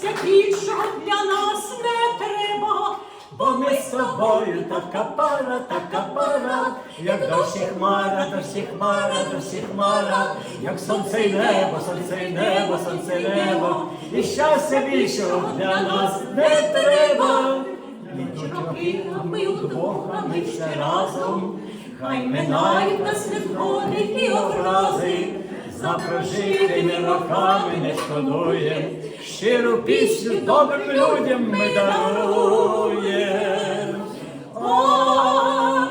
щастя більшого для нас не треба, бо ми з тобою така пара, така пара, як до всіх мара, дощі всіх мара, хмара, всіх мара, як сонце й небо, сонце й небо, сонце й небо, і щастя більшого для нас не треба. Ніч роки, а ми удвох, а ми ще разом, хай минають нас невгоди і образи за прожитими роками не шкодуєм, щиру пісню добрим людям ми даруєм. О,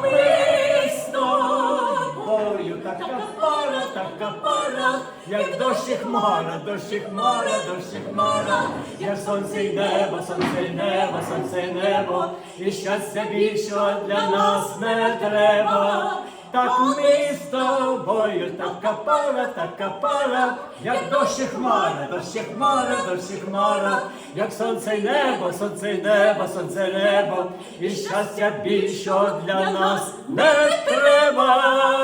ми з тобою, така пара, така пара, як дощ і хмара, дощ і хмара, дощ і хмара, як сонце й небо, сонце й небо, сонце й небо, і щастя більшого для нас не треба. Так ми з тобою, така пара, така пара, як дощ і хмара, дощ і хмара, дощ хмара, як сонце й небо, сонце й небо, сонце й небо, і щастя більшого для нас не треба.